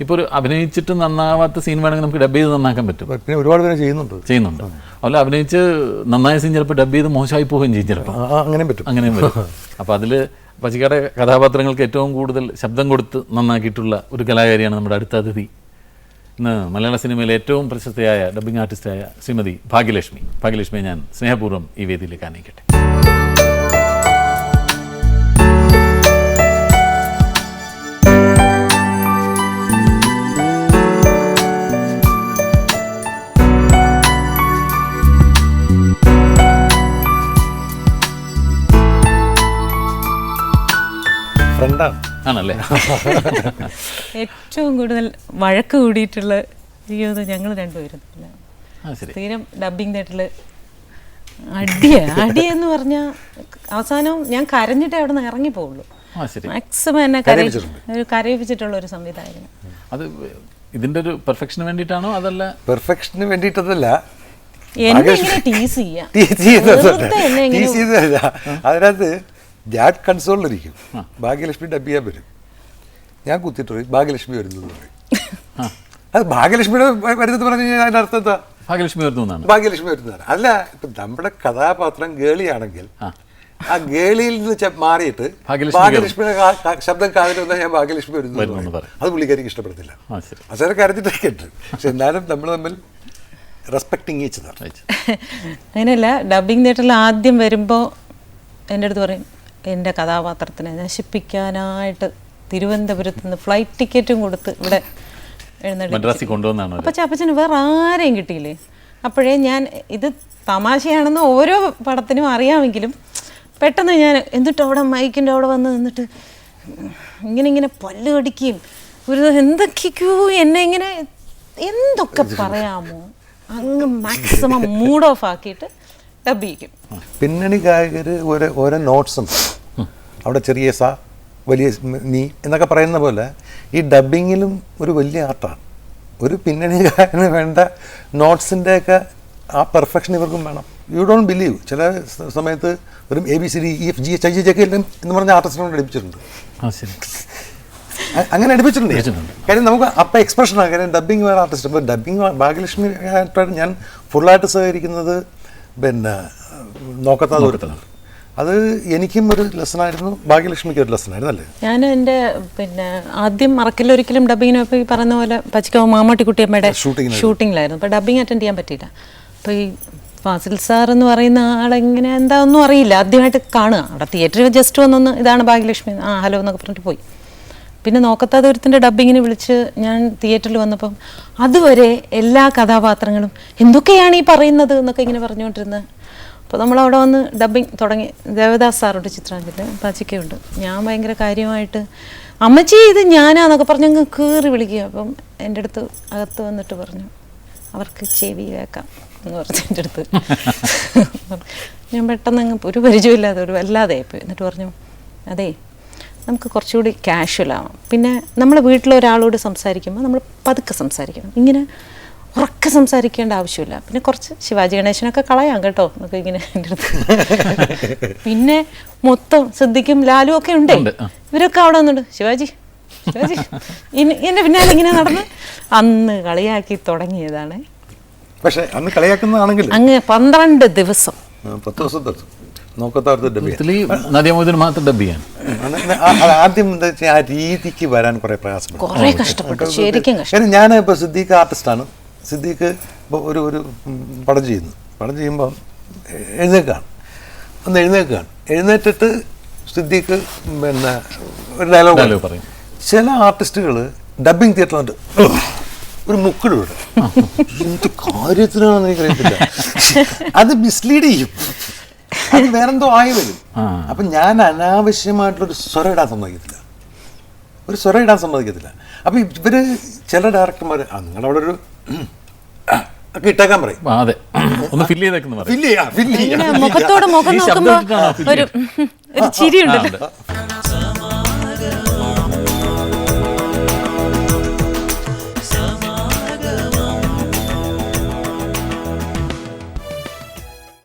ഇപ്പോൾ ഒരു അഭിനയിച്ചിട്ട് നന്നാവാത്ത സീൻ വേണമെങ്കിൽ നമുക്ക് ഡബ് ചെയ്ത് നന്നാക്കാൻ പറ്റും. പിന്നെ ഒരുപാട് പേര് ചെയ്യുന്നുണ്ട്. ചെയ്യുന്നുണ്ട്. അതുപോലെ അഭിനയിച്ച് നന്നായ സീൻ ചിലപ്പോൾ ഡബ് ചെയ്ത് മോശമായി പോവുകയും ചെയ്യും ചിലപ്പോൾ അങ്ങനെയും പറ്റും. അങ്ങനെയും പറ്റും. അപ്പോൾ അതിൽ പച്ചിക്കയുടെ കഥാപാത്രങ്ങൾക്ക് ഏറ്റവും കൂടുതൽ ശബ്ദം കൊടുത്ത് നന്നാക്കിയിട്ടുള്ള ഒരു കലാകാരിയാണ് നമ്മുടെ അടുത്ത അതിഥി. ഇന്ന് മലയാള സിനിമയിലെ ഏറ്റവും പ്രശസ്തയായ ഡബ്ബിംഗ് ആർട്ടിസ്റ്റായ ശ്രീമതി ഭാഗ്യലക്ഷ്മി. ഭാഗ്യലക്ഷ്മിയെ ഞാൻ സ്നേഹപൂർവം ഈ വേദിയിലേക്ക് ആനയിക്കട്ടെ. ഫ്രണ്ടാണ് ആണല്ലേ? ഏറ്റവും കൂടുതൽ വഴക്ക് കൂടിയിട്ടുള്ള ജീവിതം ഞങ്ങൾ രണ്ടുപേരും തീരം ഡബിങ് തേട്ടറിൽ അടിയ. അടിയെന്ന് പറഞ്ഞാൽ അവസാനം ഞാൻ കരഞ്ഞിട്ട് അവിടെ നിന്ന് ഇറങ്ങി പോവുള്ളൂ. ആ ശരി. മാക്സിമം എന്നെ ഒരു കരയിപ്പിച്ചിട്ടുള്ള ഒരു സംവിധായകൻ. അത് ഇതിന്റെ ഒരു പെർഫെക്ഷന് വേണ്ടിയിട്ടാണോ അതല്ല? പെർഫെക്ഷന് വേണ്ടിയിട്ടതല്ല. എന്നെ ടീസ് ചെയ്യാം. ടീസ് എന്നെ ചെയ്തതല്ല അതിനകത്ത് ഞാൻ കൺസോളിലിരിക്കും ഭാഗ്യലക്ഷ്മി ഡബ് ചെയ്യാൻ വരും ഞാൻ കുത്തിയിട്ട് പറയും ഭാഗ്യലക്ഷ്മി വരുന്നത് പറയും. അത് ഭാഗ്യലക്ഷ്മിയുടെ വരുന്നത് പറഞ്ഞു കഴിഞ്ഞാൽ അതിന്റെ അർത്ഥം എന്താ? ഭാഗ്യലക്ഷ്മി വരുന്നതാണ് എന്നാണ്. ഭാഗ്യലക്ഷ്മി വരുന്നതാണ് അല്ല ഇപ്പം നമ്മുടെ കഥാപാത്രം ഗേളിയാണെങ്കിൽ ആ. ആ ഗേളിയിൽ നിന്ന് മാറിയിട്ട് ഭാഗ്യലക്ഷ്മി ഭാഗ്യലക്ഷ്മിയുടെ ശബ്ദം കാതിൽ വന്നാൽ ഞാൻ ഭാഗ്യലക്ഷ്മി വരുന്നു അത് പുള്ളിക്കാരിക്ക് ഇഷ്ടപ്പെടുന്നില്ല. ആ ശരി. അവസരം കരുതിട്ടൊക്കെ ഉണ്ട് പക്ഷെ എന്നാലും നമ്മൾ തമ്മിൽ റെസ്പെക്ടിങ് അങ്ങനെയല്ല ഡബിങ് തിയേറ്ററിൽ ആദ്യം വരുമ്പോൾ എന്റെ അടുത്ത് പറയും എന്റെ കഥാപാത്രത്തിനെ നശിപ്പിക്കാനായിട്ട് തിരുവനന്തപുരത്ത് നിന്ന് ഫ്ലൈറ്റ് ടിക്കറ്റും കൊടുത്ത് ഇവിടെ എഴുന്നള്ളി കൊണ്ടുവന്നാണ് കൊണ്ടുവന്നാണോ അപ്പം ചപ്പച്ചന് വേറെ ആരെയും കിട്ടിയില്ലേ? അപ്പോഴേ ഞാൻ ഇത് തമാശയാണെന്ന് ഓരോ പടത്തിനും അറിയാമെങ്കിലും പെട്ടെന്ന് ഞാൻ എന്നിട്ട് അവിടെ മൈക്കിന്റെ അവിടെ വന്ന് നിന്നിട്ട് ഇങ്ങനെ ഇങ്ങനെ പല്ല് കടിക്കുകയും ഒരു എന്തൊക്കെയോ എന്നെ ഇങ്ങനെ എന്തൊക്കെ പറയാമോ? അങ്ങ് മാക്സിമം മൂഡ് ഓഫ് ആക്കിയിട്ട് ഡബ് ചെയ്യിക്കും. പിന്നണി ഗായകർ ഓരോ ഓരോ നോട്ട്സ് അവിടെ ചെറിയ സ വലിയ നീ എന്നൊക്കെ പറയുന്ന പോലെ ഈ ഡബിങ്ങിലും ഒരു വലിയ ആർട്ടാണ്. ഒരു പിന്നണി ഗായകന് വേണ്ട നോട്ട്സിന്റെയൊക്കെ ആ പെർഫെക്ഷൻ ഇവർക്കും വേണം. യു ഡോണ്ട് ബിലീവ് ചില സമയത്ത് ഒരു A B C D E F G H I G J K എന്ന് പറഞ്ഞ ആർട്ടിസ്റ്റിനോട് അടിപ്പിച്ചിട്ടുണ്ട് അങ്ങനെ അടിപ്പിച്ചിട്ടുണ്ട്. കാര്യം നമുക്ക് അപ്പം എക്സ്പ്രഷനാണ് കാര്യം ഡബിങ് വേറെ ആർട്ടിസ്റ്റ് അപ്പോൾ ഡബിങ് ഭാഗ്യലക്ഷ്മി ആയിട്ടാണ് ഞാൻ ഫുള്ളായിട്ട് സഹകരിക്കുന്നത് പിന്നെ നോക്കത്താതെ ദൂരത്തിലാണ് അത് എനിക്കും ഒരു ലെസൺ ആയിരുന്നു. ഭാഗ്യലക്ഷ്മിക്ക് ഒരു ലെസൺ ആയിരുന്നു അല്ലേ? ഞാൻ എന്റെ പിന്നെ ആദ്യം മറക്കില്ലൊരിക്കലും ഡബിങ്ങിന് ഇപ്പോൾ ഈ പറയുന്ന പോലെ പച്ചക്കോ മാമാട്ടിക്കുട്ടിയമ്മയുടെ കുട്ടിയമ്മയുടെ ഷൂട്ടിങ്ങിലായിരുന്നു അപ്പോൾ ഡബിങ് അറ്റൻഡ് ചെയ്യാൻ പറ്റിയില്ല. അപ്പോൾ ഈ ഫാസിൽ സാർ എന്ന് പറയുന്ന ആളെങ്ങനെ എന്താ ഒന്നും അറിയില്ല. ആദ്യമായിട്ട് കാണുക. അവിടെ തിയേറ്ററിൽ ജസ്റ്റ് വന്നൊന്ന് ഇതാണ് ഭാഗ്യലക്ഷ്മി. ആ ഹലോ എന്നൊക്കെ പറഞ്ഞിട്ട് പോയി. പിന്നെ നോക്കത്താതെ ഒരുത്തിന്റെ ഡബിങ്ങിന് വിളിച്ച് ഞാൻ തിയേറ്ററിൽ വന്നപ്പം അതുവരെ എല്ലാ കഥാപാത്രങ്ങളും എന്തൊക്കെയാണ് ഈ പറയുന്നത് എന്നൊക്കെ ഇങ്ങനെ പറഞ്ഞുകൊണ്ടിരുന്നത് അപ്പോൾ നമ്മൾ അവിടെ വന്ന് ഡബ്ബിങ് തുടങ്ങി. ദേവദാസ് സാറുണ്ട് ചിത്രാഞ്ജലി പച്ചിക്കയുണ്ട് ഞാൻ ഭയങ്കര കാര്യമായിട്ട് അമ്മച്ചി ഇത് ഞാനാന്നൊക്കെ പറഞ്ഞ് അങ്ങ് കീറി വിളിക്കുക. അപ്പം എന്റെ അടുത്ത് അകത്ത് വന്നിട്ട് പറഞ്ഞു അവർക്ക് ചെവി കേൾക്കാം എന്ന് പറഞ്ഞു എന്റെ അടുത്ത്. ഞാൻ പെട്ടെന്ന് അങ്ങ് ഒരു പരിചയമില്ലാതെ ഒരു വല്ലാതെ പോയി എന്നിട്ട് പറഞ്ഞു അതെ നമുക്ക് കുറച്ചുകൂടി കാഷ്വൽ ആവാം. പിന്നെ നമ്മൾ വീട്ടിലൊരാളോട് സംസാരിക്കുമ്പോൾ നമ്മൾ പതുക്കെ സംസാരിക്കണം. ഇങ്ങനെ ഉറക്കെ സംസാരിക്കേണ്ട ആവശ്യമില്ല. പിന്നെ കുറച്ച് ശിവാജി ഗണേശനൊക്കെ കളയാം കേട്ടോ. എന്നൊക്കെ ഇങ്ങനെ എന്റെ അടുത്ത്. പിന്നെ മൊത്തം സിദ്ധിക്കും ലാലും ഒക്കെ ഉണ്ട്, ഇവരൊക്കെ അവിടെ വന്നിട്ട് ശിവാജി ശിവാജി ഇനി പിന്നാലെ ഇങ്ങനെ നടന്ന്. അന്ന് കളിയാക്കി തുടങ്ങിയതാണ്. പക്ഷേ അന്ന് കളിയാക്കുന്നതാണെങ്കിൽ. അങ്ങ് പന്ത്രണ്ട് ദിവസം. പത്ത് ദിവസം. തത്തു നോക്കത്താർത്ത് ഡബ് ചെയ്യാൻ ഇതിൽ നദിയമോദിന് മാത്രം ഡബ് അന്ന് ആ- ആ- ആദ്യം എന്താ വെച്ചാൽ ആ രീതിക്ക് വരാൻ കുറേ പ്രയാസം കുറേ കഷ്ടപ്പെട്ടു. ശരിക്കും കഷ്ടപ്പെട്ടു കാര്യം ഞാൻ ഇപ്പൊ സിദ്ദീഖ് ആർട്ടിസ്റ്റാണ് സിദ്ദീഖ് ഇപ്പോൾ ഒരു ഒരു പടം ചെയ്യുന്നു. പടം ചെയ്യുമ്പോൾ എഴുന്നേക്കാണ് ഒന്ന് എഴുന്നേക്കാണ് എഴുന്നേറ്റിട്ട് സിദ്ദീഖ് പിന്നെ ഒരു ഡയലോഗ് പറയും. ചില ആർട്ടിസ്റ്റുകൾ ഡബിങ് തിയേറ്ററിലുണ്ട് ഒരു മുക്കിലൂടെ എന്ത് കാര്യത്തിനാണെന്ന് എനിക്കറിയത്തില്ല. അത് മിസ്ലീഡ് ചെയ്യും. അത് വേറെന്തോ ആയി വരും. അപ്പൊ ഞാൻ അനാവശ്യമായിട്ടുള്ള ഒരു സ്വര ഇടാൻ സമ്മതിക്കത്തില്ല. ഒരു സ്വര ഇടാൻ സമ്മതിക്കത്തില്ല. അപ്പൊ ഇവർ ചില ഡയറക്ടർമാർ നിങ്ങളുടെ അവിടെ ഒരു ഒക്കെ ഇട്ടേക്കാൻ പറയും. അതെ. ഒന്ന് ഫില്ല് ചെയ്തേക്കുന്നു പറയും. ഫില്ല് ചെയ്യാം ഫില്ല് ചെയ്യാം മുഖത്തോട് മുഖം ഈ ശബ്ദം നോക്കുമ്പോ ഇട്ടിട്ടാണോ fill ഒരു ഒരു ചിരി ഉണ്ടല്ലോ